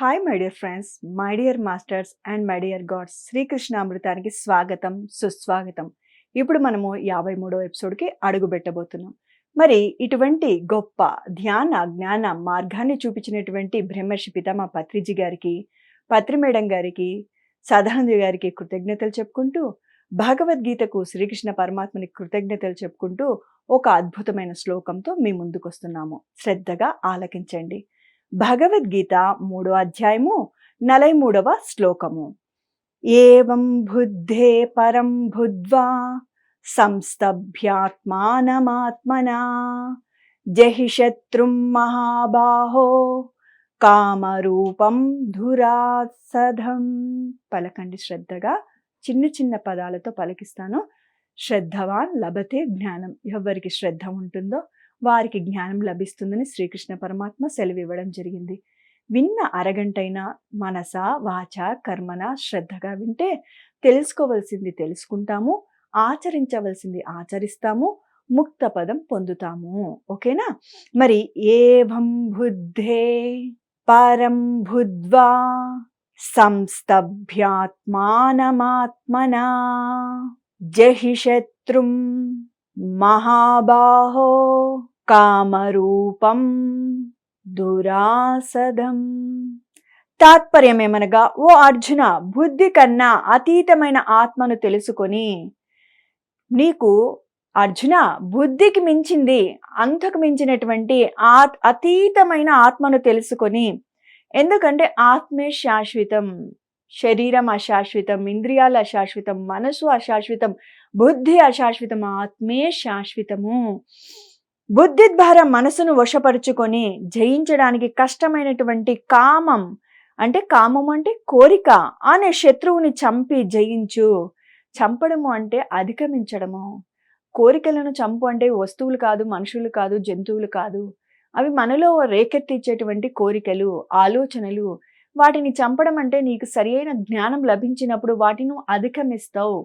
Hi my dear friends my dear masters and my dear God's Srikrishna అమృతానికి స్వాగతం సుస్వాగతం. ఇప్పుడు మనము యాభై మూడో ఎపిసోడ్కి అడుగు పెట్టబోతున్నాం. మరి ఇటువంటి గొప్ప ధ్యాన జ్ఞాన మార్గాన్ని చూపించినటువంటి బ్రహ్మర్షి పితామా పత్రిజీ గారికి పత్రి మేడం గారికి సదానంద గారికి కృతజ్ఞతలు చెప్పుకుంటూ భగవద్గీతకు శ్రీకృష్ణ పరమాత్మని కృతజ్ఞతలు చెప్పుకుంటూ ఒక అద్భుతమైన శ్లోకంతో మీ ముందుకు వస్తున్నాము శ్రద్ధగా ఆలకించండి. భగవద్గీత మూడో అధ్యాయము నలై మూడవ శ్లోకము. ఏం బుద్ధే పరం బుద్ధ్వా సంస్తభ్యాత్మానమాత్మనా జహి శత్రుం మహాబాహో కామరూపం ధురాసధం. పలకండి శ్రద్ధగా చిన్న చిన్న పదాలతో పలికిస్తాను. శ్రద్ధవాన్ లభతే జ్ఞానం. ఎవరికి శ్రద్ధ ఉంటుందో వారికి జ్ఞానం లభిస్తుందని శ్రీకృష్ణ పరమాత్మ సెలవు ఇవ్వడం జరిగింది. విన్న అరగంటైనా మనస వాచ కర్మన శ్రద్ధగా వింటే తెలుసుకోవలసింది తెలుసుకుంటాము ఆచరించవలసింది ఆచరిస్తాము ముక్త పదం పొందుతాము. ఓకేనా? మరి ఏవం బుద్ధే పరం బుద్ధ్వా సంస్తభ్యాత్మానమాత్మనా జహి శత్రుం మహాబాహో కామరూపం దురాసదం. తాత్పర్యం ఏమనగా ఓ అర్జున బుద్ధి కన్నా అతీతమైన ఆత్మను తెలుసుకొని నీకు అర్జున బుద్ధికి మించింది అంతకు మించినటువంటి ఆ అతీతమైన ఆత్మను తెలుసుకొని ఎందుకంటే ఆత్మే శాశ్వతం శరీరం అశాశ్వతం ఇంద్రియాలు అశాశ్వతం మనసు అశాశ్వతం బుద్ధి అశాశ్వతం ఆత్మే శాశ్వతము. బుద్ధి ద్వారా మనసును వశపరుచుకొని జయించడానికి కష్టమైనటువంటి కామం అంటే కామం అంటే కోరిక అనే శత్రువుని చంపి జయించు. చంపడము అంటే అధిగమించడము. కోరికలను చంపు అంటే వస్తువులు కాదు మనుషులు కాదు జంతువులు కాదు. అవి మనలో రేకెత్తిచ్చేటువంటి కోరికలు ఆలోచనలు. వాటిని చంపడం అంటే నీకు సరియైన జ్ఞానం లభించినప్పుడు వాటిని అధిగమిస్తావు.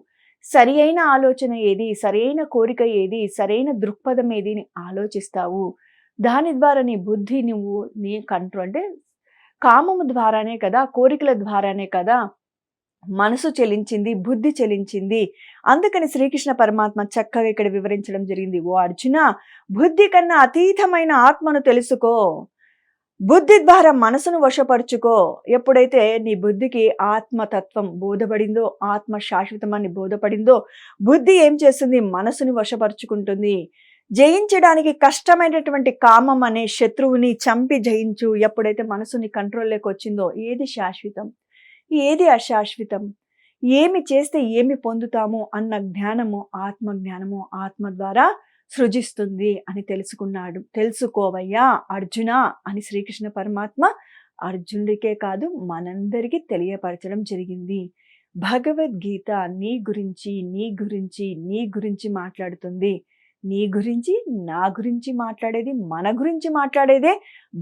సరి అయిన ఆలోచన ఏది? సరైన కోరిక ఏది? సరైన దృక్పథం ఏది అని ఆలోచిస్తావు. దాని ద్వారా నీ బుద్ధి నువ్వు నీ కంట్రోల్ అంటే కామము ద్వారానే కదా కోరికల ద్వారానే కదా మనసు చెలించింది బుద్ధి చెలించింది. అందుకని శ్రీకృష్ణ పరమాత్మ చక్కగా ఇక్కడ వివరించడం జరిగింది. ఓ అర్జున బుద్ధి కన్నా అతీతమైన ఆత్మను తెలుసుకో. బుద్ధి ద్వారా మనసును వశపరుచుకో. ఎప్పుడైతే నీ బుద్ధికి ఆత్మతత్వం బోధపడిందో ఆత్మ శాశ్వతమని బోధపడిందో బుద్ధి ఏం చేస్తుంది? మనసుని వశపరుచుకుంటుంది. జయించడానికి కష్టమైనటువంటి కామం అనే శత్రువుని చంపి జయించు. ఎప్పుడైతే మనసుని కంట్రోల్లోకి వచ్చిందో ఏది శాశ్వతం? ఏది అశాశ్వతం? ఏమి చేస్తే ఏమి పొందుతాము? అన్న జ్ఞానము ఆత్మ జ్ఞానము ఆత్మ ద్వారా సృజిస్తుంది అని తెలుసుకున్నాడు. తెలుసుకోవయ్యా అర్జున అని శ్రీకృష్ణ పరమాత్మ అర్జునుడికే కాదు మనందరికీ తెలియపరచడం జరిగింది. భగవద్గీత నీ గురించి నీ గురించి నీ గురించి మాట్లాడుతుంది. నీ గురించి నా గురించి మాట్లాడేది మన గురించి మాట్లాడేదే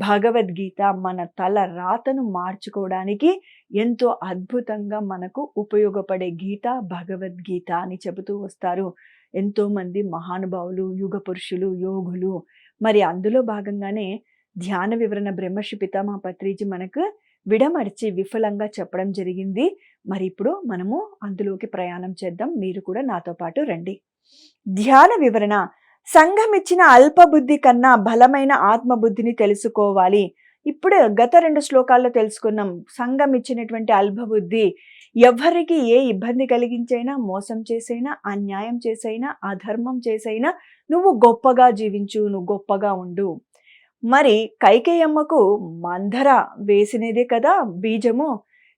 భగవద్గీత. మన తల రాతను మార్చుకోవడానికి ఎంతో అద్భుతంగా మనకు ఉపయోగపడే గీత భగవద్గీత అని చెబుతూ వస్తారు. ఎంతోమంది మహానుభావులు యుగ పురుషులు యోగులు. మరి అందులో భాగంగానే ధ్యాన వివరణ బ్రహ్మర్షి పితామహ పత్రిజీ మనకు విడమర్చి విఫలంగా చెప్పడం జరిగింది. మరి ఇప్పుడు మనము అందులోకి ప్రయాణం చేద్దాం. మీరు కూడా నాతో పాటు రండి. ధ్యాన వివరణ. సంఘం ఇచ్చిన అల్పబుద్ధి కన్నా బలమైన ఆత్మబుద్ధిని తెలుసుకోవాలి. ఇప్పుడు గత రెండు శ్లోకాల్లో తెలుసుకున్నాం. సంఘం ఇచ్చినటువంటి అల్పబుద్ధి. ఎవరికి ఏ ఇబ్బంది కలిగించైనా మోసం చేసైనా అన్యాయం చేసైనా అధర్మం చేసైనా నువ్వు గొప్పగా జీవించు నువ్వు గొప్పగా ఉండు. మరి కైకేయమ్మకు మందర వేసినదే కదా బీజము.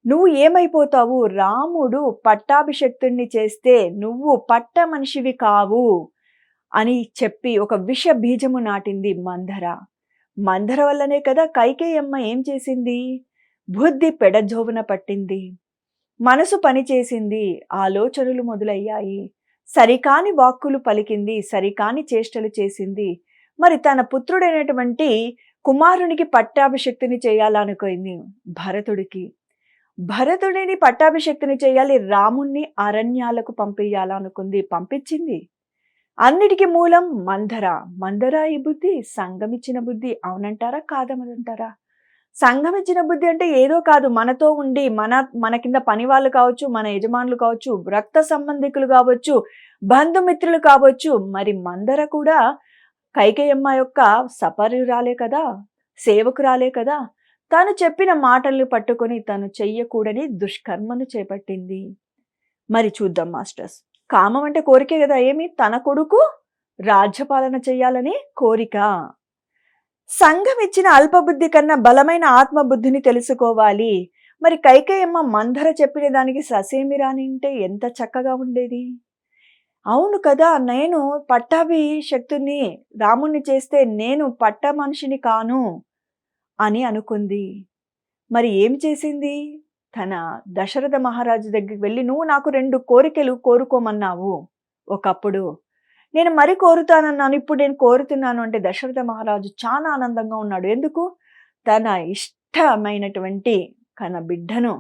నువ్వు ఏమైపోతావు? రాముడు పట్టాభిషక్తుణ్ణి చేస్తే నువ్వు పట్ట మనిషివి కావు అని చెప్పి ఒక విష బీజము నాటింది మందర. మందర వల్లనే కదా కైకేయమ్మ ఏం చేసింది? బుద్ధి పెడజోవున పట్టింది. మనసు పనిచేసింది ఆలోచనలు మొదలయ్యాయి. సరికాని వాక్కులు పలికింది సరికాని చేష్టలు చేసింది. మరి తన పుత్రుడైనటువంటి కుమారునికి పట్టాభిషక్తిని చేయాలనుకుంది భరతుడికి. భరతుడిని పట్టాభిషక్తిని చేయాలి రాముణ్ణి అరణ్యాలకు పంపించాలనుకుంది పంపించింది. అన్నిటికీ మూలం మందర. మందర ఈ బుద్ధి సంగమిచ్చిన బుద్ధి అవునంటారా కాదమనంటారా? సంఘం ఇచ్చిన బుద్ధి అంటే ఏదో కాదు. మనతో ఉండి మన మన కింద పని వాళ్ళు కావచ్చు మన యజమానులు కావచ్చు రక్త సంబంధికులు కావచ్చు బంధుమిత్రులు కావచ్చు. మరి మందర కూడా కైకేయమ్మ యొక్క సపర్యురాలే కదా సేవకురాలే కదా. తాను చెప్పిన మాటల్ని పట్టుకొని తను చెయ్యకూడని దుష్కర్మను చేపట్టింది. మరి చూద్దాం మాస్టర్స్. కామం అంటే కోరికే కదా ఏమి? తన కొడుకు రాజ్యపాలన చేయాలని కోరిక. సంఘం ఇచ్చిన అల్పబుద్ధి కన్నా బలమైన ఆత్మబుద్ధిని తెలుసుకోవాలి. మరి కైకేయమ్మ మంధర చెప్పిన దానికి ససేమి రానింటే ఎంత చక్కగా ఉండేది? అవును కదా నేను పట్టాభి శక్తుని రాముణ్ణి చేస్తే నేను పట్ట మనిషిని కాను అని అనుకుంది. మరి ఏం చేసింది? తన దశరథ మహారాజు దగ్గరికి వెళ్ళి నువ్వు నాకు రెండు కోరికలు కోరుకోమన్నావు. ఒకప్పుడు నేను మరి కోరుతానన్నాను ఇప్పుడు నేను కోరుతున్నాను అంటే దశరథ మహారాజు చాలా ఆనందంగా ఉన్నాడు. ఎందుకు? తన ఇష్టమైనటువంటి తన బిడ్డను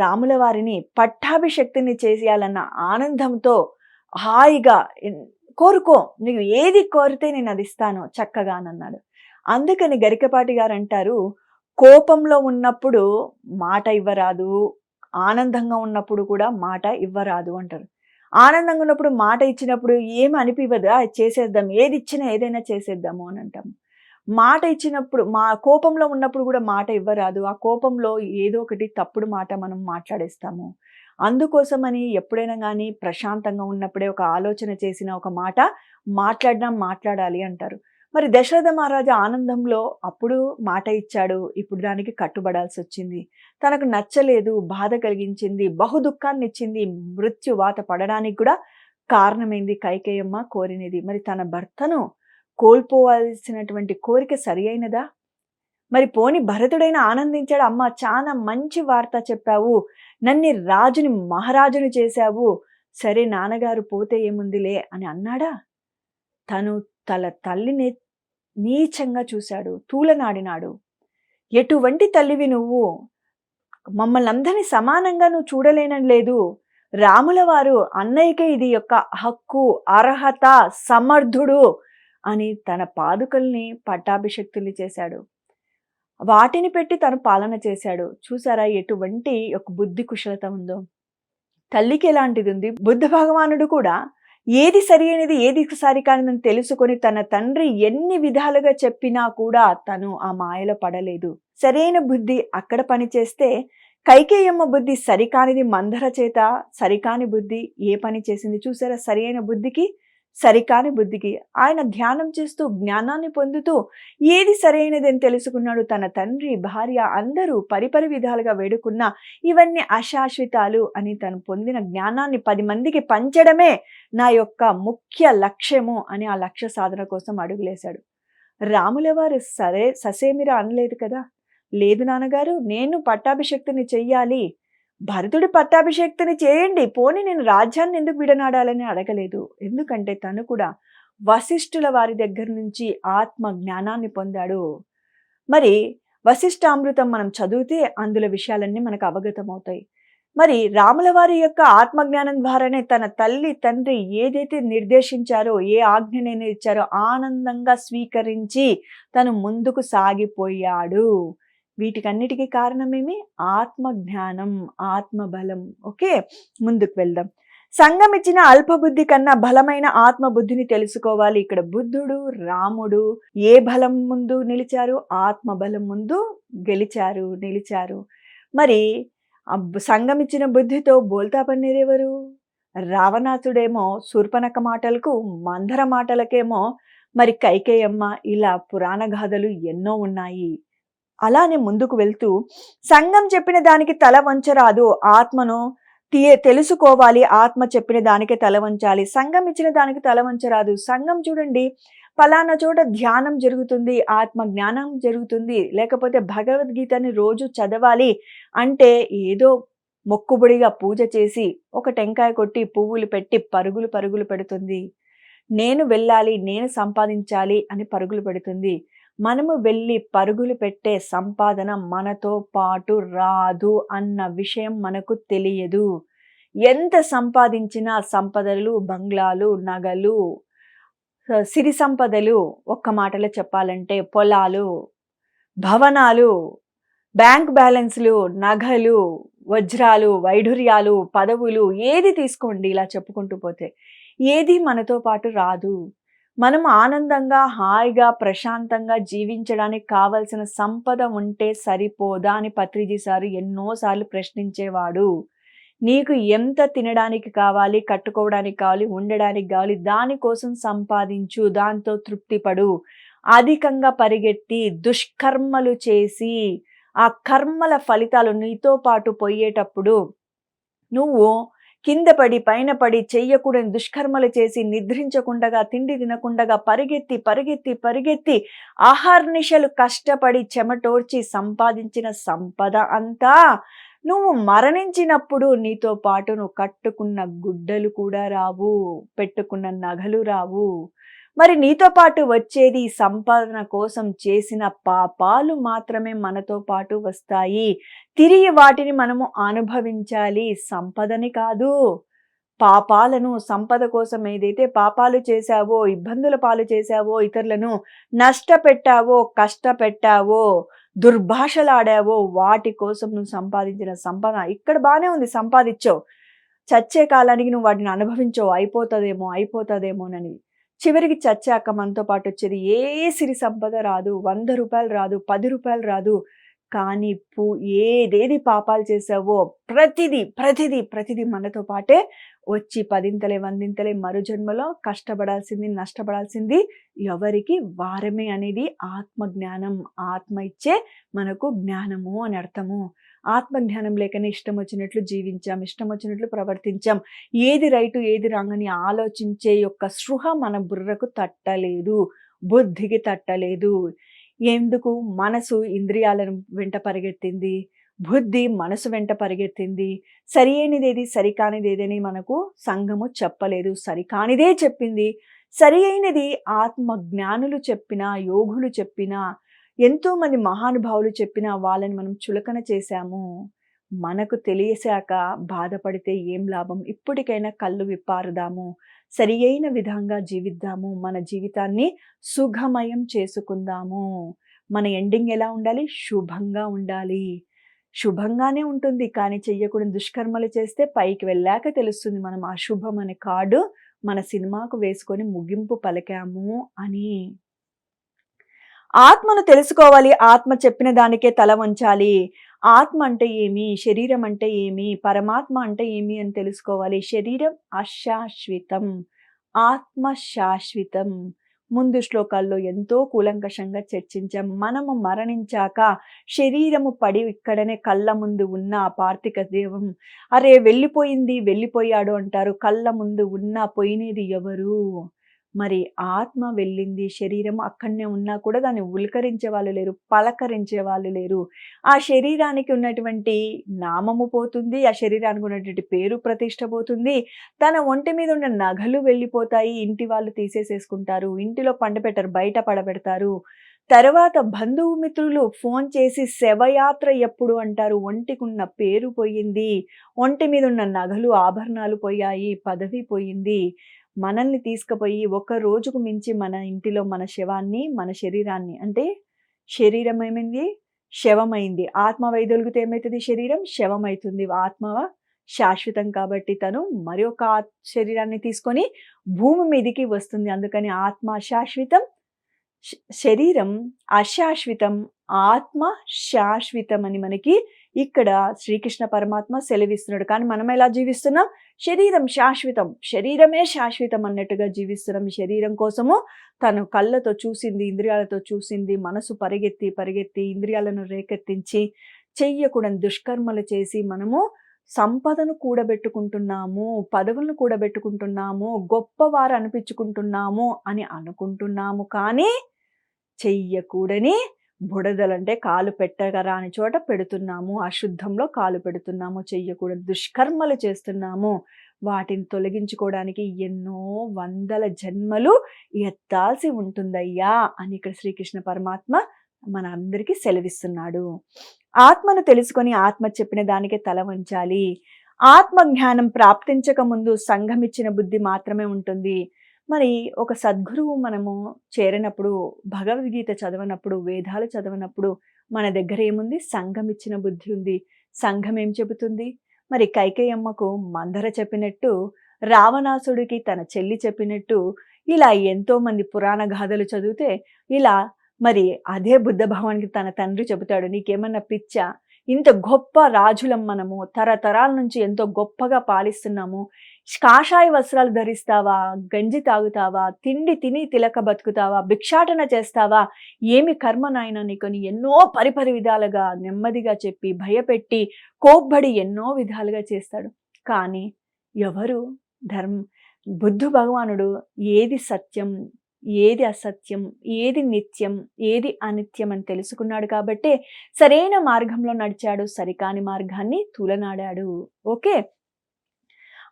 రాముల వారిని పట్టాభిషక్తిని చేసేయాలన్న ఆనందంతో హాయిగా కోరుకో నీకు ఏది కోరితే నేను అది ఇస్తాను చక్కగా అన్నాడు. అందుకని గరికపాటి గారు అంటారు కోపంలో ఉన్నప్పుడు మాట ఇవ్వరాదు ఆనందంగా ఉన్నప్పుడు కూడా మాట ఇవ్వరాదు అంటారు. ఆనందంగా ఉన్నప్పుడు మాట ఇచ్చినప్పుడు ఏమి అనిపివ్వదు. చేసేద్దాం ఏది ఇచ్చినా ఏదైనా చేసేద్దాము అని అంటాము. మాట ఇచ్చినప్పుడు మా కోపంలో ఉన్నప్పుడు కూడా మాట ఇవ్వరాదు. ఆ కోపంలో ఏదో ఒకటి తప్పుడు మాట మనం మాట్లాడేస్తాము. అందుకోసమని ఎప్పుడైనా కానీ ప్రశాంతంగా ఉన్నప్పుడే ఒక ఆలోచన చేసిన ఒక మాట మాట్లాడినా మాట్లాడాలి అంటారు. మరి దశరథ మహారాజా ఆనందంలో అప్పుడు మాట ఇచ్చాడు ఇప్పుడు దానికి కట్టుబడాల్సి వచ్చింది. తనకు నచ్చలేదు బాధ కలిగించింది బహు దుఃఖాన్ని ఇచ్చింది మృత్యు వాత పడడానికి కూడా కారణమైంది కైకేయమ్మ కోరినది. మరి తన భర్తను కోల్పోవాల్సినటువంటి కోరిక సరి అయినదా మరి పోని భరతుడైన ఆనందించాడు అమ్మ చాలా మంచి వార్త చెప్పావు నన్ను రాజుని మహారాజుని చేశావు సరే నాన్నగారు పోతే ఏముందిలే అని అన్నాడా? తను తల తల్లిని నీచంగా చూశాడు తూలనాడినాడు. ఎటువంటి తల్లివి నువ్వు? మమ్మల్ని అందరినీ సమానంగా నువ్వు చూడలేనని లేదు. రాముల వారు అన్నయ్యకే ఇది యొక్క హక్కు అర్హత సమర్థుడు అని తన పాదుకల్ని పట్టాభిషక్తుల్ని చేశాడు. వాటిని పెట్టి తను పాలన చేశాడు. చూసారా ఎటువంటి ఒక బుద్ధి కుశలత ఉందో? తల్లికి ఎలాంటిది ఉంది? బుద్ధ భగవానుడు కూడా ఏది సరి అయినది ఏది సరి కానిదని తెలుసుకొని తన తండ్రి ఎన్ని విధాలుగా చెప్పినా కూడా తను ఆ మాయలో పడలేదు. సరైన బుద్ధి అక్కడ పనిచేస్తే కైకేయమ్మ బుద్ధి సరికానిది మందర చేత సరికాని బుద్ధి ఏ పని చేసింది చూసారా? సరైన బుద్ధికి సరికాని బుద్ధికి ఆయన ధ్యానం చేస్తూ జ్ఞానాన్ని పొందుతూ ఏది సరైనదని తెలుసుకున్నాడు తన తండ్రి భార్య అందరూ పరిపరి విధాలుగా వేడుకున్న ఇవన్నీ అశాశ్వితాలు అని తను పొందిన జ్ఞానాన్ని పది మందికి పంచడమే నా యొక్క ముఖ్య లక్ష్యము అని ఆ లక్ష్య సాధన కోసం అడుగులేశాడు. రాముల వారు సరే ససేమిరా అనలేదు కదా? లేదు నాన్నగారు నేను పట్టాభిషక్తిని చెయ్యాలి. భరతుడి పట్టాభిషేక్తిని చేయండి. పోని నేను రాజ్యాన్ని ఎందుకు విడనాడాలని అడగలేదు. ఎందుకంటే తను కూడా వశిష్ఠుల వారి దగ్గర నుంచి ఆత్మ జ్ఞానాన్ని పొందాడు. మరి వశిష్ఠామృతం మనం చదివితే అందులో విషయాలన్నీ మనకు అవగతం అవుతాయి మరి రాముల వారి యొక్క ఆత్మజ్ఞానం ద్వారానే తన తల్లి తండ్రి ఏదైతే నిర్దేశించారో ఏ ఆజ్ఞనైనా ఇచ్చారో ఆనందంగా స్వీకరించి తను ముందుకు సాగిపోయాడు. వీటికన్నిటికీ కారణమేమి? ఆత్మజ్ఞానం ఆత్మబలం. ఆత్మ బలం ఓకే? ముందుకు వెళ్దాం. సంఘం ఇచ్చిన అల్పబుద్ధి కన్నా బలమైన ఆత్మబుద్ధిని తెలుసుకోవాలి. ఇక్కడ బుద్ధుడు రాముడు ఏ బలం ముందు నిలిచారు? ఆత్మ బలం ముందు గెలిచారు నిలిచారు. మరి సంఘం ఇచ్చిన బుద్ధితో బోల్తా పన్నీరెవరు రావణాసుడేమో శూర్పనక మాటలకు మందర మాటలకేమో మరి కైకేయమ్మ. ఇలా పురాణ గాథలు ఎన్నో ఉన్నాయి. అలానే ముందుకు వెళ్తూ సంఘం చెప్పిన దానికి తల వంచరాదు ఆత్మను తెలుసుకోవాలి ఆత్మ చెప్పిన దానికి తల వంచాలి. సంఘం ఇచ్చిన దానికి తల వంచరాదు. సంఘం చూడండి ఫలానా చోట ధ్యానం జరుగుతుంది ఆత్మ జ్ఞానం జరుగుతుంది. లేకపోతే భగవద్గీతని రోజు చదవాలి అంటే ఏదో మొక్కుబడిగా పూజ చేసి ఒక టెంకాయ కొట్టి పువ్వులు పెట్టి పరుగులు పరుగులు పెడుతుంది. నేను వెళ్ళాలి నేను సంపాదించాలి అని పరుగులు పెడుతుంది. మనము వెళ్ళి పరుగులు పెట్టే సంపాదన మనతో పాటు రాదు అన్న విషయం మనకు తెలియదు. ఎంత సంపాదించినా సంపదలు బంగ్లాలు నగలు సిరి సంపదలు ఒక్క మాటలో చెప్పాలంటే పొలాలు భవనాలు బ్యాంక్ బ్యాలెన్స్లు నగలు వజ్రాలు వైఢూర్యాలు పదవులు ఏది తీసుకోండి ఇలా చెప్పుకుంటూ పోతే ఏది మనతో పాటు రాదు. మనం ఆనందంగా హాయిగా ప్రశాంతంగా జీవించడానికి కావలసిన సంపద ఉంటే సరిపోదా అని పత్రిజీ సారు ఎన్నోసార్లు ప్రశ్నించేవాడు. నీకు ఎంత తినడానికి కావాలి కట్టుకోవడానికి కావాలి ఉండడానికి కావాలి దానికోసం సంపాదించు దాంతో తృప్తిపడు. అధికంగా పరిగెత్తి దుష్కర్మలు చేసి ఆ కర్మల ఫలితాలు నీతో పాటు పోయేటప్పుడు నువ్వు కింద పడి పైన పడి చెయ్యకూడని దుష్కర్మలు చేసి నిద్రించకుండగా తిండి తినకుండగా పరిగెత్తి పరిగెత్తి పరిగెత్తి ఆహార్నిశలు కష్టపడి చెమటోర్చి సంపాదించిన సంపద అంతా నువ్వు మరణించినప్పుడు నీతో పాటు నువ్వు కట్టుకున్న గుడ్డలు కూడా రావు పెట్టుకున్న నగలు రావు. మరి నీతో పాటు వచ్చేది సంపాదన కోసం చేసిన పాపాలు మాత్రమే మనతో పాటు వస్తాయి. తిరిగి వాటిని మనము అనుభవించాలి. సంపదని కాదు. పాపాలను సంపద కోసం ఏదైతే పాపాలు చేశావో ఇబ్బందుల పాలు చేశావో ఇతరులను నష్టపెట్టావో కష్టపెట్టావో దుర్భాషలాడావో వాటి కోసం నువ్వు సంపాదించిన సంపద ఇక్కడ బాగానే ఉంది. సంపాదించావు. చచ్చే కాలానికి నువ్వు వాటిని అనుభవించవు. అయిపోతుందేమో అయిపోతుందేమోనని. చివరికి చచ్చాక మనతో పాటు వచ్చేది ఏ సిరి సంపద రాదు వంద రూపాయలు రాదు పది రూపాయలు రాదు. కానీ పూ ఏదేది పాపాలు చేసావో ప్రతిదీ ప్రతిదీ ప్రతిదీ మనతో పాటే వచ్చి పదింతలే వందింతలే మరు జన్మలో కష్టపడాల్సింది నష్టపడాల్సింది ఎవరికి? వారమే అనేది ఆత్మ జ్ఞానం ఆత్మ ఇచ్చే మనకు జ్ఞానము అని అర్థము. ఆత్మజ్ఞానం లేకనే ఇష్టం వచ్చినట్లు జీవించాం ఇష్టం వచ్చినట్లు ప్రవర్తించాం. ఏది రైటు ఏది రాంగ్ అని ఆలోచించే యొక్క సృహ మన బుర్రకు తట్టలేదు బుద్ధికి తట్టలేదు. ఎందుకు? మనసు ఇంద్రియాలను వెంట పరిగెత్తింది బుద్ధి మనసు వెంట పరిగెత్తింది. సరి సరికానిదేదని సరికానిది ఏదని మనకు సంఘము చెప్పలేదు సరికానిదే చెప్పింది. సరి అయినది ఆత్మ జ్ఞానులు చెప్పిన యోగులు చెప్పిన ఎంతోమంది మహానుభావులు చెప్పిన వాళ్ళని మనం చులకన చేశాము. మనకు తెలియసాక బాధపడితే ఏం లాభం? ఇప్పటికైనా కళ్ళు విప్పారుదాము. సరి అయిన విధంగా జీవిద్దాము. మన జీవితాన్ని సుఖమయం చేసుకుందాము. మన ఎండింగ్ ఎలా ఉండాలి? శుభంగా ఉండాలి. శుభంగానే ఉంటుంది కానీ చెయ్యకూడని దుష్కర్మలు చేస్తే పైకి వెళ్ళాక తెలుస్తుంది మనం అశుభం అనే కార్డు మన సినిమాకు వేసుకొని ముగింపు పలికాము అని. ఆత్మను తెలుసుకోవాలి ఆత్మ చెప్పిన దానికే తల వంచాలి. ఆత్మ అంటే ఏమి? శరీరం అంటే ఏమి? పరమాత్మ అంటే ఏమి అని తెలుసుకోవాలి. శరీరం అశాశ్వతం. ఆత్మ శాశ్వతం. ముందు శ్లోకాల్లో ఎంతో కూలంకషంగా చర్చించాం. మనము మరణించాక శరీరము పడి ఇక్కడనే కళ్ళ ముందు ఉన్న పార్థిక దేవం అరే వెళ్ళిపోయింది వెళ్ళిపోయాడు అంటారు. కళ్ళ ముందు ఉన్న పోయినది ఎవరు? మరి ఆత్మ వెళ్ళింది శరీరం అక్కడనే ఉన్నా కూడా దాన్ని ఉల్కరించే వాళ్ళు లేరు పలకరించే వాళ్ళు లేరు. ఆ శరీరానికి ఉన్నటువంటి నామము పోతుంది ఆ శరీరానికి ఉన్నటువంటి పేరు ప్రతిష్ట పోతుంది. తన ఒంటి మీద ఉన్న నగలు వెళ్ళిపోతాయి ఇంటి వాళ్ళు తీసేసేసుకుంటారు ఇంటిలో పండపెట్టరు బయట పడబెడతారు. తర్వాత బంధువు మిత్రులు ఫోన్ చేసి శవయాత్ర ఎప్పుడు అంటారు? ఒంటికున్న పేరు పోయింది ఒంటి మీద ఉన్న నగలు ఆభరణాలు పోయాయి పదవి పోయింది. మనల్ని తీసుకుపోయి ఒక రోజుకు మించి మన ఇంటిలో మన శవాన్ని మన శరీరాన్ని అంటే శరీరం ఏమైంది శవమైంది. ఆత్మ వైదొలిగితే ఏమవుతుంది శరీరం? శవమవుతుంది ఆత్మ శాశ్వతం కాబట్టి తను మరి ఒక శరీరాన్ని తీసుకొని భూమి మీదికి వస్తుంది. అందుకని ఆత్మ శాశ్వతం శరీరం అశాశ్వతం ఆత్మ శాశ్వతం అని మనకి ఇక్కడ శ్రీకృష్ణ పరమాత్మ సెలవిస్తున్నాడు. కానీ మనం ఎలా జీవిస్తున్నాం? శరీరం శాశ్వతం. శరీరమే శాశ్వతం అన్నట్టుగా జీవిస్తున్నాం. శరీరం కోసము తను కళ్ళతో చూసింది ఇంద్రియాలతో చూసింది మనసు పరిగెత్తి పరిగెత్తి ఇంద్రియాలను రేకెత్తించి చెయ్యకూడని దుష్కర్మలు చేసి మనము సంపదను కూడబెట్టుకుంటున్నాము పదవులను కూడబెట్టుకుంటున్నాము గొప్పవారు అనిపించుకుంటున్నాము అని అనుకుంటున్నాము. కానీ చెయ్యకూడని బుడదలంటే కాలు పెట్టగరాని చోట పెడుతున్నాము. అశుద్ధంలో కాలు పెడుతున్నాము. చెయ్యకూడదు. దుష్కర్మలు చేస్తున్నాము. వాటిని తొలగించుకోవడానికి ఎన్నో వందల జన్మలు ఎత్తాల్సి ఉంటుందయ్యా అని ఇక్కడ శ్రీకృష్ణ పరమాత్మ మన అందరికీ సెలవిస్తున్నాడు. ఆత్మను తెలుసుకొని ఆత్మ చెప్పిన దానికే తల వంచాలి. ఆత్మజ్ఞానం ప్రాప్తించక ముందు సంఘమిచ్చిన బుద్ధి మాత్రమే ఉంటుంది. మరి ఒక సద్గురువు మనము చేరినప్పుడు భగవద్గీత చదవనప్పుడు వేదాలు చదవనప్పుడు మన దగ్గర ఏముంది? సంఘం ఇచ్చిన బుద్ధి ఉంది. సంఘం ఏం చెబుతుంది? మరి కైకేయమ్మకు మందర చెప్పినట్టు రావణాసుడికి తన చెల్లి చెప్పినట్టు ఇలా ఎంతోమంది పురాణ గాథలు చదివితే ఇలా మరి అదే బుద్ధ భగవానికి తన తండ్రి చెబుతాడు. నీకేమన్నా పిచ్చా? ఇంత గొప్ప రాజులం మనము తరతరాల నుంచి ఎంతో గొప్పగా పాలిస్తున్నాము. కాషాయ వస్త్రాలు ధరిస్తావా? గంజి తాగుతావా? తిండి తిని తిలక బతుకుతావా? భిక్షాటన చేస్తావా? ఏమి కర్మ నాయన నీకొని ఎన్నో పరిపరి విధాలుగా నెమ్మదిగా చెప్పి భయపెట్టి కోబ్బడి ఎన్నో విధాలుగా చేస్తాడు. కానీ ఎవరు? ధర్మ. బుద్ధు భగవానుడు ఏది సత్యం ఏది అసత్యం ఏది నిత్యం ఏది అనిత్యం అని తెలుసుకున్నాడు కాబట్టే సరైన మార్గంలో నడిచాడు సరికాని మార్గాన్ని తూలనాడాడు. ఓకే?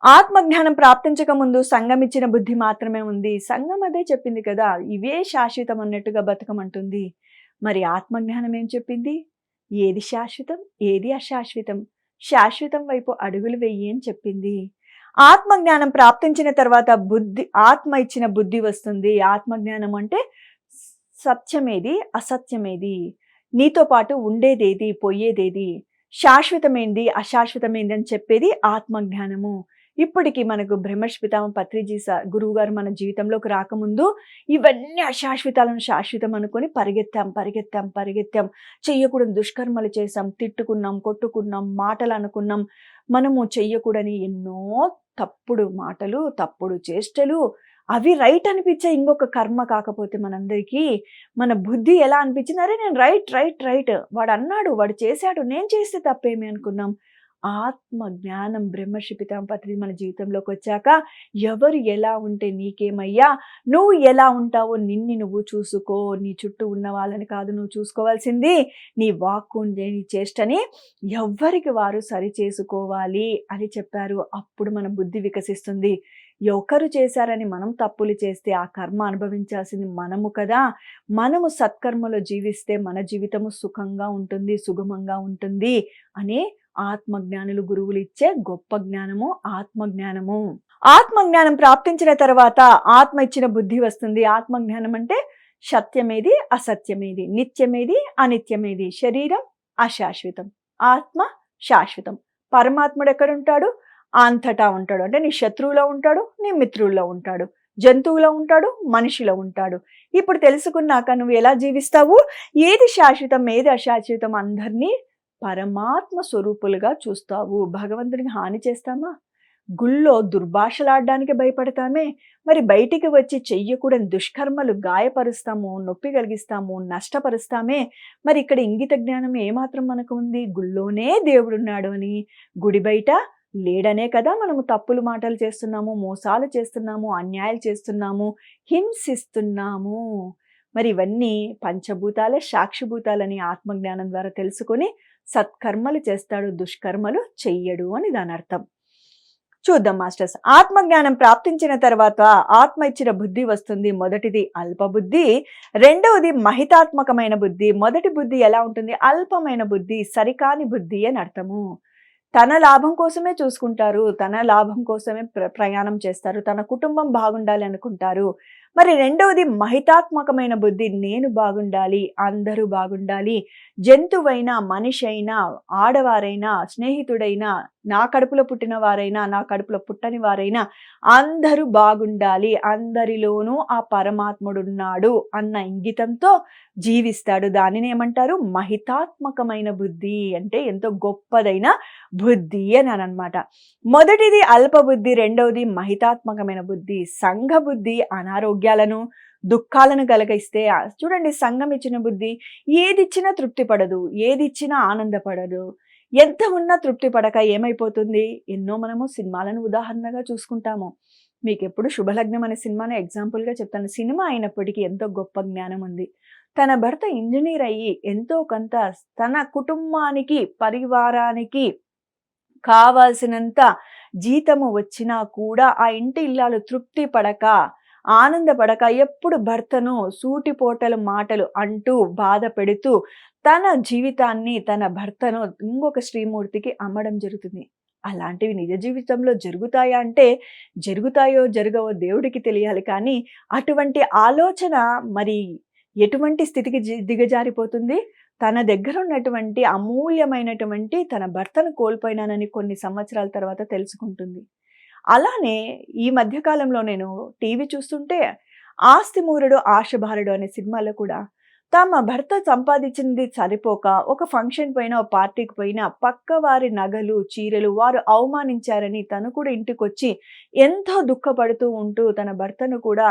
ఆత్మజ్ఞానం ప్రాప్తించక ముందు సంఘం ఇచ్చిన బుద్ధి మాత్రమే ఉంది. సంఘం అదే చెప్పింది కదా ఇవే శాశ్వతం అన్నట్టుగా బతకమంటుంది. మరి ఆత్మజ్ఞానం ఏం చెప్పింది? ఏది శాశ్వతం ఏది అశాశ్వతం? శాశ్వతం వైపు అడుగులు వెయ్యి అని చెప్పింది. ఆత్మజ్ఞానం ప్రాప్తించిన తర్వాత బుద్ధి ఆత్మ ఇచ్చిన బుద్ధి వస్తుంది. ఆత్మజ్ఞానం అంటే సత్యమేది అసత్యమేది? నీతో పాటు ఉండేదేది పోయేదేది? శాశ్వతమైంది అశాశ్వతమైంది అని చెప్పేది ఆత్మజ్ఞానము. ఇప్పటికి మనకు బ్రహ్మస్పితామ పత్రిజీ గురువు గారు మన జీవితంలోకి రాకముందు ఇవన్నీ అశాశ్వతాలను శాశ్వతం అనుకొని పరిగెత్తాం పరిగెత్తాం పరిగెత్తాం. చెయ్యకూడని దుష్కర్మలు చేసాం తిట్టుకున్నాం కొట్టుకున్నాం మాటలు అనుకున్నాం. మనము చెయ్యకూడని ఎన్నో తప్పుడు మాటలు తప్పుడు చేష్టలు అవి రైట్ అనిపించే ఇంకొక కర్మ కాకపోతే మనందరికీ మన బుద్ధి ఎలా అనిపించింది? అరే నేను రైట్ రైట్ రైట్. వాడు అన్నాడు వాడు చేశాడు నేను చేస్తే తప్పేమి అనుకున్నాం? ఆత్మ జ్ఞానం బ్రహ్మశిపితం పత్రి మన జీవితంలోకి వచ్చాక ఎవరు ఎలా ఉంటే నీకేమయ్యా? నువ్వు ఎలా ఉంటావో నిన్ను నువ్వు చూసుకో. నీ చుట్టూ ఉన్న వాళ్ళని కాదు నువ్వు చూసుకోవాల్సింది. నీ వాక్కు నీ చేష్టని ఎవ్వరికి వారు సరి చేసుకోవాలి అని చెప్పారు. అప్పుడు మన బుద్ధి వికసిస్తుంది. ఒకరు చేశారని మనం తప్పులు చేస్తే ఆ కర్మ అనుభవించాల్సింది మనము కదా. మనము సత్కర్మలో జీవిస్తే మన జీవితము సుఖంగా ఉంటుంది సుగమంగా ఉంటుంది అని ఆత్మజ్ఞానులు గురువులు ఇచ్చే గొప్ప జ్ఞానము ఆత్మజ్ఞానము. ఆత్మజ్ఞానం ప్రాప్తించిన తర్వాత ఆత్మ ఇచ్చిన బుద్ధి వస్తుంది. ఆత్మజ్ఞానం అంటే సత్యమేది అసత్యమేది నిత్యమేది అనిత్యమేది. శరీరం అశాశ్వతం ఆత్మ శాశ్వతం. పరమాత్ముడు ఎక్కడుంటాడు? అంతటా ఉంటాడు. అంటే నీ శత్రువులో ఉంటాడు నీ మిత్రుల్లో ఉంటాడు. జంతువులో ఉంటాడు మనిషిలో ఉంటాడు. ఇప్పుడు తెలుసుకున్నాక నువ్వు ఎలా జీవిస్తావు? ఏది శాశ్వతం ఏది అశాశ్వతం అందరినీ పరమాత్మ స్వరూపులుగా చూస్తావు. భగవంతునికి హాని చేస్తామా? గుళ్ళో దుర్భాషలాడడానికి భయపడతామే. మరి బయటికి వచ్చి చెయ్యకూడని దుష్కర్మలు గాయపరుస్తాము నొప్పి కలిగిస్తాము నష్టపరుస్తామే. మరి ఇక్కడ ఇంగిత జ్ఞానం ఏమాత్రం మనకు ఉంది? గుళ్ళోనే దేవుడున్నాడు అని. గుడి బయట లేడనే కదా మనము తప్పులు మాటలు చేస్తున్నాము మోసాలు చేస్తున్నాము అన్యాయాలు చేస్తున్నాము హింసిస్తున్నాము. మరి ఇవన్నీ పంచభూతాలే సాక్షిభూతాలని ఆత్మజ్ఞానం ద్వారా తెలుసుకొని సత్కర్మలు చేస్తాడు దుష్కర్మలు చెయ్యడు అని దాని అర్థం. చూద్దాం మాస్టర్స్. ఆత్మజ్ఞానం ప్రాప్తించిన తర్వాత ఆత్మ ఇచ్చిన బుద్ధి వస్తుంది. మొదటిది అల్ప బుద్ధి రెండవది మహితాత్మకమైన బుద్ధి. మొదటి బుద్ధి ఎలా ఉంటుంది? అల్పమైన బుద్ధి సరికాని బుద్ధి అని అర్థము. తన లాభం కోసమే చూసుకుంటారు. తన లాభం కోసమే ప్ర ప్రయాణం చేస్తారు. తన కుటుంబం బాగుండాలి అనుకుంటారు. మరి రెండవది మహితాత్మకమైన బుద్ధి. నేను బాగుండాలి అందరూ బాగుండాలి జంతువైనా మనిషి అయినా ఆడవారైనా స్నేహితుడైనా నా కడుపులో పుట్టిన వారైనా నా కడుపులో పుట్టని వారైనా అందరూ బాగుండాలి అందరిలోనూ ఆ పరమాత్ముడున్నాడు అన్న ఇంగితంతో జీవిస్తాడు. దానిని ఏమంటారు? మహితాత్మకమైన బుద్ధి అంటే ఎంతో గొప్పదైన బుద్ధి అని అనమాట మొదటిది అల్ప బుద్ధి రెండవది మహితాత్మకమైన బుద్ధి. సంఘ బుద్ధి అనారోగ్యాలను దుఃఖాలను కలిగిస్తే చూడండి సంఘం ఇచ్చిన బుద్ధి ఏదిచ్చినా తృప్తి పడదు ఏదిచ్చినా ఆనందపడదు. ఎంత ఉన్నా తృప్తి పడక ఏమైపోతుంది? ఎన్నో మనము సినిమాలను ఉదాహరణగా చూసుకుంటాము. మీకు ఎప్పుడు శుభలగ్నం అనే సినిమాను ఎగ్జాంపుల్గా చెప్తాను. సినిమా అయినప్పటికీ ఎంతో గొప్ప జ్ఞానం ఉంది. తన భర్త ఇంజనీర్ అయ్యి ఎంతో కొంత తన కుటుంబానికి పరివారానికి కావాల్సినంత జీతము వచ్చినా కూడా ఆ ఇంటి ఇల్లాలు తృప్తి పడక ఆనందపడక ఎప్పుడు భర్తను సూటిపోటలు మాటలు అంటూ బాధ పెడుతూ తన జీవితాన్ని తన భర్తను ఇంకొక శ్రీమూర్తికి అమ్మడం జరుగుతుంది. అలాంటివి నిజ జీవితంలో జరుగుతాయా అంటే జరుగుతాయో జరగవో దేవుడికి తెలియాలి. కానీ అటువంటి ఆలోచన మరి ఎటువంటి స్థితికి దిగజారిపోతుంది? తన దగ్గర ఉన్నటువంటి అమూల్యమైనటువంటి తన భర్తను కోల్పోయినానని కొన్ని సంవత్సరాల తర్వాత తెలుసుకుంటుంది. అలానే ఈ మధ్యకాలంలో నేను టీవీ చూస్తుంటే ఆస్తిమూరుడు ఆశభారుడు అనే సినిమాలో కూడా తమ భర్త సంపాదించింది సరిపోక ఒక ఫంక్షన్ పోయినా ఒక పార్టీకి పోయినా పక్క వారి నగలు చీరలు వారు అవమానించారని తను కూడా ఇంటికి వచ్చి ఎంతో దుఃఖపడుతూ ఉంటూ తన భర్తను కూడా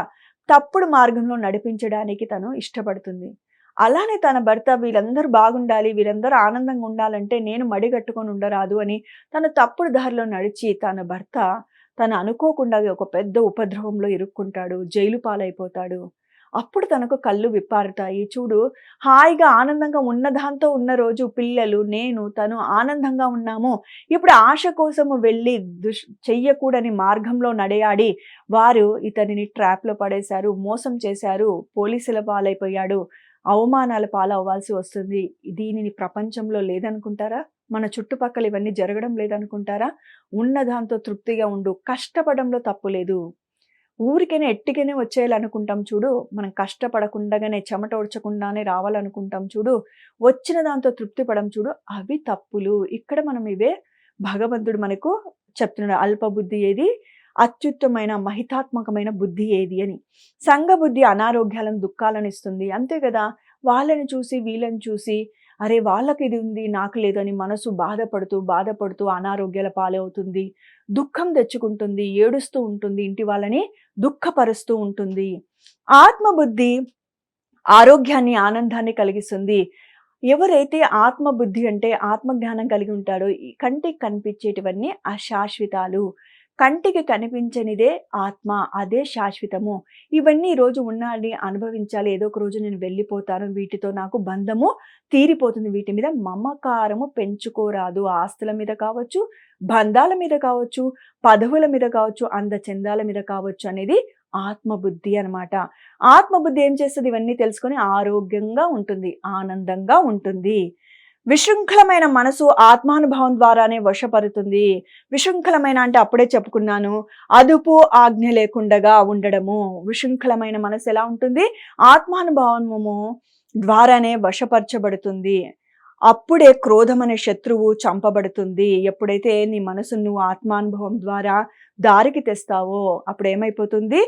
తప్పుడు మార్గంలో నడిపించడానికి తను ఇష్టపడుతుంది. అలానే తన భర్త వీళ్ళందరూ బాగుండాలి వీరందరూ ఆనందంగా ఉండాలంటే నేను మడిగట్టుకొని ఉండరాదు అని తను తప్పుడు దారిలో నడిచి తన భర్త తను అనుకోకుండా ఒక పెద్ద ఉపద్రవంలో ఇరుక్కుంటాడు జైలు పాలైపోతాడు. అప్పుడు తనకు కళ్ళు విప్పారుతాయి. చూడు హాయిగా ఆనందంగా ఉన్న దాంతో ఉన్న రోజు పిల్లలు నేను తను ఆనందంగా ఉన్నాము. ఇప్పుడు ఆశ కోసము వెళ్ళి దుష్ చెయ్యకూడని మార్గంలో నడయాడి. వారు ఇతనిని ట్రాప్లో పడేశారు మోసం చేశారు పోలీసుల పాలైపోయాడు. అవమానాల పాలవ్వాల్సి వస్తుంది. దీనిని ప్రపంచంలో లేదనుకుంటారా? మన చుట్టుపక్కల ఇవన్నీ జరగడం లేదనుకుంటారా? ఉన్న దాంతో తృప్తిగా ఉండు. కష్టపడంలో తప్పు లేదు. ఊరికైనా ఎట్టికైనా వచ్చేయాలనుకుంటాం చూడు. మనం కష్టపడకుండానే చెమట ఉడచకుండానే రావాలనుకుంటాం చూడు. వచ్చిన దాంతో తృప్తి పడం చూడు. అవి తప్పులు. ఇక్కడ మనం ఇవే భగవంతుడు మనకు చెప్తున్నాడు. అల్ప బుద్ధి ఏది? అత్యుత్తమైన మహితాత్మకమైన బుద్ధి ఏది అని. సంఘ బుద్ధి అనారోగ్యాలను దుఃఖాలను ఇస్తుంది. అంతే కదా? వాళ్ళని చూసి వీళ్ళని చూసి అరే వాళ్ళకి ఇది ఉంది నాకు లేదని మనసు బాధపడుతూ బాధపడుతూ అనారోగ్యాల పాలవుతుంది. దుఃఖం తెచ్చుకుంటుంది ఏడుస్తూ ఉంటుంది ఇంటి వాళ్ళని దుఃఖపరుస్తూ ఉంటుంది. ఆత్మబుద్ధి ఆరోగ్యాన్ని ఆనందాన్ని కలిగిస్తుంది. ఎవరైతే ఆత్మబుద్ధి అంటే ఆత్మజ్ఞానం కలిగి ఉంటాడో ఈ కంటికి కనిపించేటివన్నీ అశాశ్వతాలు. కంటికి కనిపించనిదే ఆత్మ అదే శాశ్వతము. ఇవన్నీ రోజు ఉండాలి అనుభవించాలి. ఏదో ఒక రోజు నేను వెళ్ళిపోతాను వీటితో నాకు బంధము తీరిపోతుంది. వీటి మీద మమకారము పెంచుకోరాదు. ఆస్తుల మీద కావచ్చు బంధాల మీద కావచ్చు పదవుల మీద కావచ్చు అందచందాల మీద కావచ్చు అనేది ఆత్మబుద్ధి అనమాట ఆత్మబుద్ధి ఏం చేస్తుంది? ఇవన్నీ తెలుసుకొని ఆరోగ్యంగా ఉంటుంది ఆనందంగా ఉంటుంది. విశృంఖలమైన మనసు ఆత్మానుభవం ద్వారానే వశపరుతుంది. విశృంఖలమైన అంటే అప్పుడే చెప్పుకున్నాను. అదుపు ఆజ్ఞ లేకుండగా ఉండడము. విశృంఖలమైన మనసు ఎలా ఉంటుంది? ఆత్మానుభవము ద్వారానే వశపరచబడుతుంది. అప్పుడే క్రోధం అనే శత్రువు చంపబడుతుంది. ఎప్పుడైతే నీ మనసును నువ్వు ఆత్మానుభవం ద్వారా దారికి తెస్తావో అప్పుడు ఏమైపోతుంది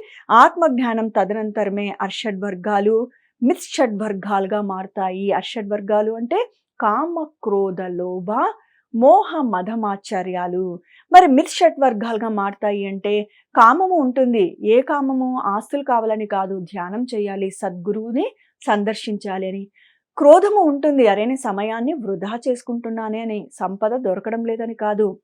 ఆత్మజ్ఞానం తదనంతరమే అర్షడ్ వర్గాలు మిస్షడ్ వర్గాలుగా మారుతాయి. అర్షడ్ వర్గాలు అంటే కామ క్రోధ లోభ మోహ మధమాచార్యాలు మరి మిత్షట్ వర్గాలుగా మారుతాయి అంటే కామము ఉంటుంది. ఏ కామము? ఆస్తులు కావాలని కాదు. ధ్యానం చేయాలి. సద్గురువుని సందర్శించాలి అని. క్రోధము ఉంటుంది. అరేని సమయాన్ని వృధా చేసుకుంటున్నానే అని. సంపద దొరకడం లేదని కాదు.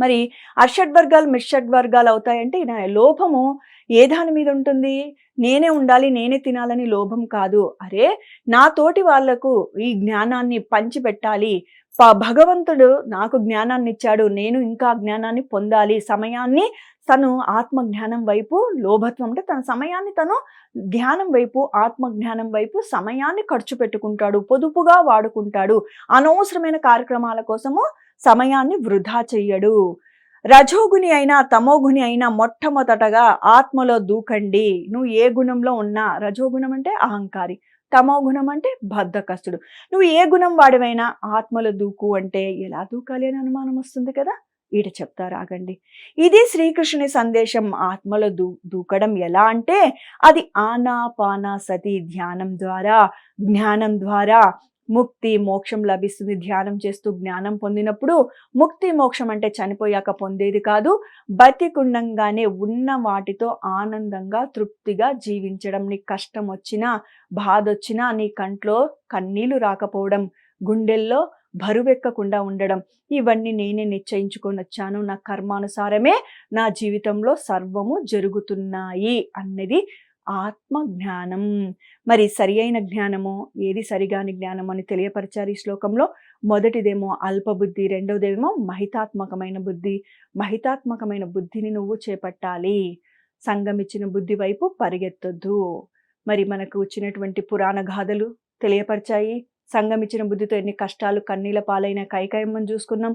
మరి అర్షడ్ వర్గాలు మిషడ్ వర్గాలు అవుతాయంటే ఈయన లోభము ఏ దాని మీద ఉంటుంది? నేనే ఉండాలి నేనే తినాలని లోభం కాదు. అరే నా తోటి వాళ్ళకు ఈ జ్ఞానాన్ని పంచిపెట్టాలి. భగవంతుడు నాకు జ్ఞానాన్ని ఇచ్చాడు. నేను ఇంకా జ్ఞానాన్ని పొందాలి. సమయాన్ని తను ఆత్మ జ్ఞానం వైపు లోభత్వం అంటే తన సమయాన్ని తను ధ్యానం వైపు ఆత్మ జ్ఞానం వైపు సమయాన్ని ఖర్చు పెట్టుకుంటాడు. పొదుపుగా వాడుకుంటాడు. అనవసరమైన కార్యక్రమాల కోసము సమయాన్ని వృధా చెయ్యడు. రజోగుని అయినా తమోగుని అయినా మొట్టమొదటగా ఆత్మలో దూకండి. నువ్వు ఏ గుణంలో ఉన్నా రజోగుణం అంటే అహంకారి. తమో గుణం అంటే బద్ధకస్తుడు. నువ్వు ఏ గుణం వాడివైనా ఆత్మలో దూకు అంటే ఎలా దూకాలి అని అనుమానం వస్తుంది కదా? ఈట చెప్తారు ఆగండి ఇది శ్రీకృష్ణుని సందేశం. ఆత్మలో దూ దూకడం ఎలా అంటే అది ఆనాపాన సతి ధ్యానం ద్వారా జ్ఞానం ద్వారా ముక్తి మోక్షం లభిస్తుంది. ధ్యానం చేస్తూ జ్ఞానం పొందినప్పుడు ముక్తి మోక్షం అంటే చనిపోయాక పొందేది కాదు. బతికుండంగానే ఉన్న వాటితో ఆనందంగా తృప్తిగా జీవించడం. నీకు కష్టం వచ్చినా బాధ వచ్చినా నీ కంట్లో కన్నీళ్ళు రాకపోవడం గుండెల్లో బరువెక్కకుండా ఉండడం. ఇవన్నీ నేనే నిశ్చయించుకొని వచ్చాను. నా కర్మానుసారమే నా జీవితంలో సర్వము జరుగుతున్నాయి అన్నది ఆత్మ జ్ఞానం. మరి సరి అయిన జ్ఞానము ఏది సరిగాని జ్ఞానం అని తెలియపరిచారు ఈ శ్లోకంలో. మొదటిదేమో అల్పబుద్ధి రెండవదేమో మహితాత్మకమైన బుద్ధి. మహితాత్మకమైన బుద్ధిని నువ్వు చేపట్టాలి. సంఘం ఇచ్చిన బుద్ధి వైపు పరిగెత్తొద్దు. మరి మనకు వచ్చినటువంటి పురాణ గాథలు తెలియపరిచాయి. సంఘం ఇచ్చిన బుద్ధితో ఎన్ని కష్టాలు కన్నీల పాలైన కైకయమ్మని చూసుకున్నాం.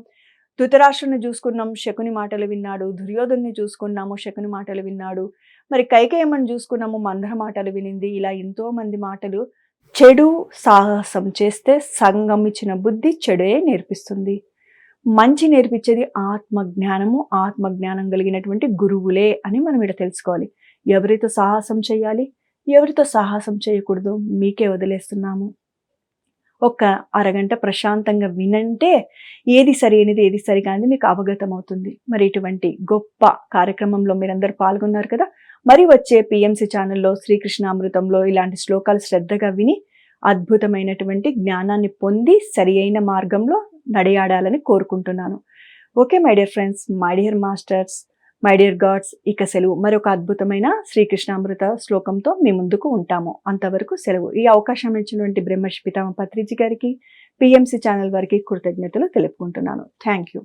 ధృతరాష్ట్రుని చూసుకున్నాం. శకుని మాటలు విన్నాడు. దుర్యోధుని చూసుకున్నాము. శకుని మాటలు విన్నాడు. మరి కైకేయమని చూసుకున్నాము మందర మాటలు వినింది. ఇలా ఎంతో మంది మాటలు చెడు సాహసం చేస్తే సంగం ఇచ్చిన బుద్ధి చెడే నేర్పిస్తుంది. మంచి నేర్పించేది ఆత్మజ్ఞానము ఆత్మజ్ఞానం కలిగినటువంటి గురువులే అని మనం ఇక్కడ తెలుసుకోవాలి. ఎవరితో సాహసం చేయాలి ఎవరితో సాహసం చేయకూడదు మీకే వదిలేస్తున్నాము. ఒక అరగంట ప్రశాంతంగా వినంటే ఏది సరైనది ఏది సరిగా అనేది మీకు అవగతం అవుతుంది మరి ఇటువంటి గొప్ప కార్యక్రమంలో మీరందరూ పాల్గొన్నారు కదా మరి వచ్చే పిఎంసి ఛానల్లో శ్రీకృష్ణామృతంలో ఇలాంటి శ్లోకాలు శ్రద్ధగా విని అద్భుతమైనటువంటి జ్ఞానాన్ని పొంది సరి అయిన మార్గంలో నడియాడాలని కోరుకుంటున్నాను. Okay my dear friends my dear masters my dear gods ఇక సెలవు. మరొక అద్భుతమైన శ్రీకృష్ణామృత శ్లోకంతో మీ ముందుకు ఉంటాము. అంతవరకు సెలవు. ఈ అవకాశం ఇచ్చినటువంటి బ్రహ్మర్షి పితామ పత్రిజీ గారికి పిఎంసి ఛానల్ వారికి కృతజ్ఞతలు తెలుపుకుంటున్నాను. Thank you.